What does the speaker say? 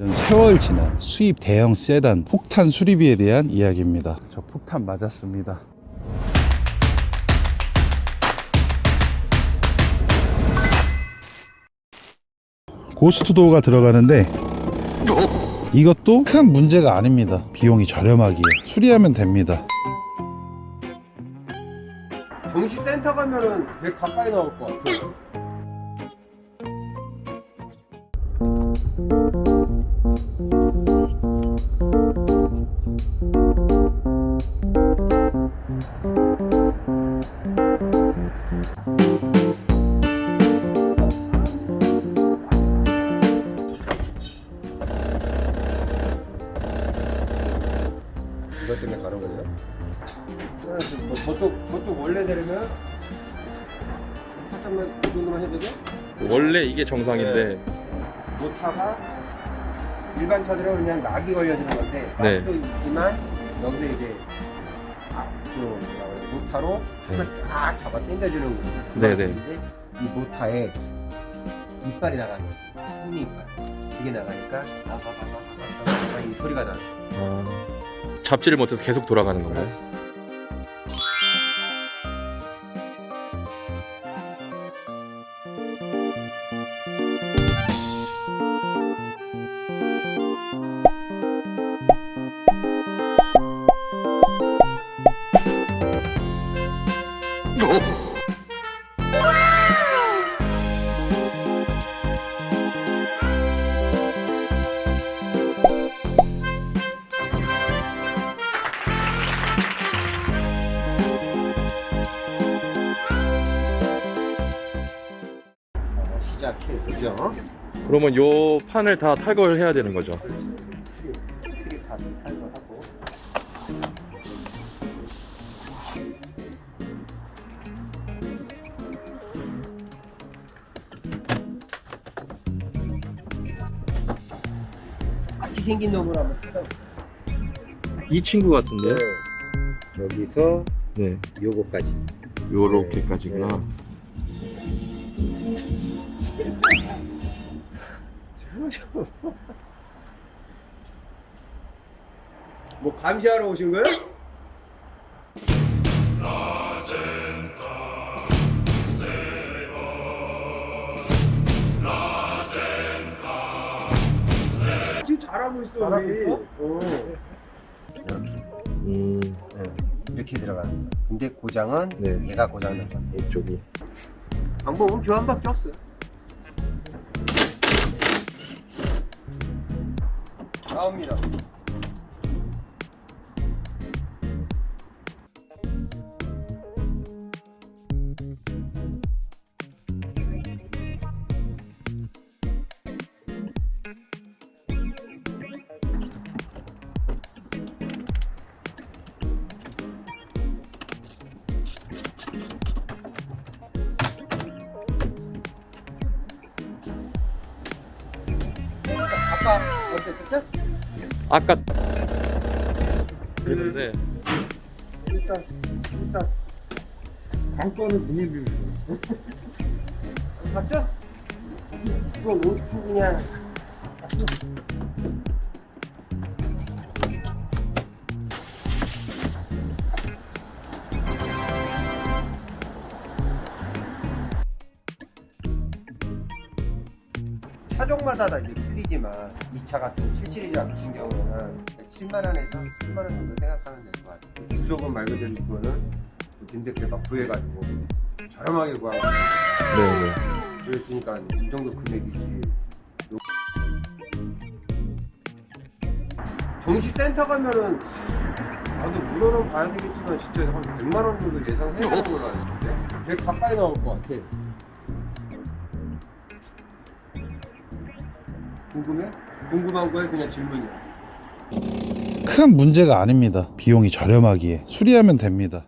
이런 세월 지난 수입 대형 세단 폭탄 수리비에 대한 이야기입니다. 저 폭탄 맞았습니다. 고스트도어가 들어가는데 이것도 큰 문제가 아닙니다. 비용이 저렴하기에 수리하면 됩니다. 정시센터 가면은 되게 가까이 나올 것 같아. 이것 때문에 가는 거예요? 뭐 저쪽 저쪽 원래 내리면 살짝만 이 정도만 해도 돼? 원래 이게 정상인데 모타가 일반 차들은 그냥 낙이 걸려지는 건데 네. 낙도 있지만 여기서 이제 아, 그 뭐라 그래, 모타로 네. 힘을 쫙 잡아 당겨주는 거예요. 그 네, 네. 이 모타에 이빨이 나가는 거예요. 힘이 이빨. 이게 나가니까 아바바바바바바 이 소리가 나요. 아, 잡지를 못해서 계속 돌아가는 건가요? 시작해 보죠. 그러면 요 판을 다 탈거를 해야 되는 거죠? 트립 다 탈거하고 같이 생긴 놈으로 한번 뜯어. 이 친구 같은데? 여기서 네. 요거까지. 요렇게까지구나. 뭐 감시하러 오신 거예요? 지금 잘하고 있어 우리. 어. 이렇게 음, 이렇게 들어가는 거야. 근데 고장은 네. 얘가 고장 난 거야. 이쪽이. 방법은 교환밖에 없어요. 나옵니다. 아까 어땠었죠? 아까 그랬는데 일단 일단 관건은 비밀비밀. 맞죠? 이거 노트 그냥 차종마다 다 이제 틀리지만 이 차 같은 77시리즈 같은 경우는 7만 원에서 10만 원 정도 생각하면 될 것 같아요. 부족은 말 그대로 이거는 김대표가 구해가지고 저렴하게 구한 거 네네. 그랬으니까 이 정도 금액이지. 요- 정시 센터 가면은 나도 물어는 봐야 되겠지만 진짜 한 100만 원 정도 예상해야 되는 걸로 아는데 되게 가까이 나올 것 같아. 궁금해? 궁금한 거에 그냥 질문이야. 큰 문제가 아닙니다. 비용이 저렴하기에 수리하면 됩니다.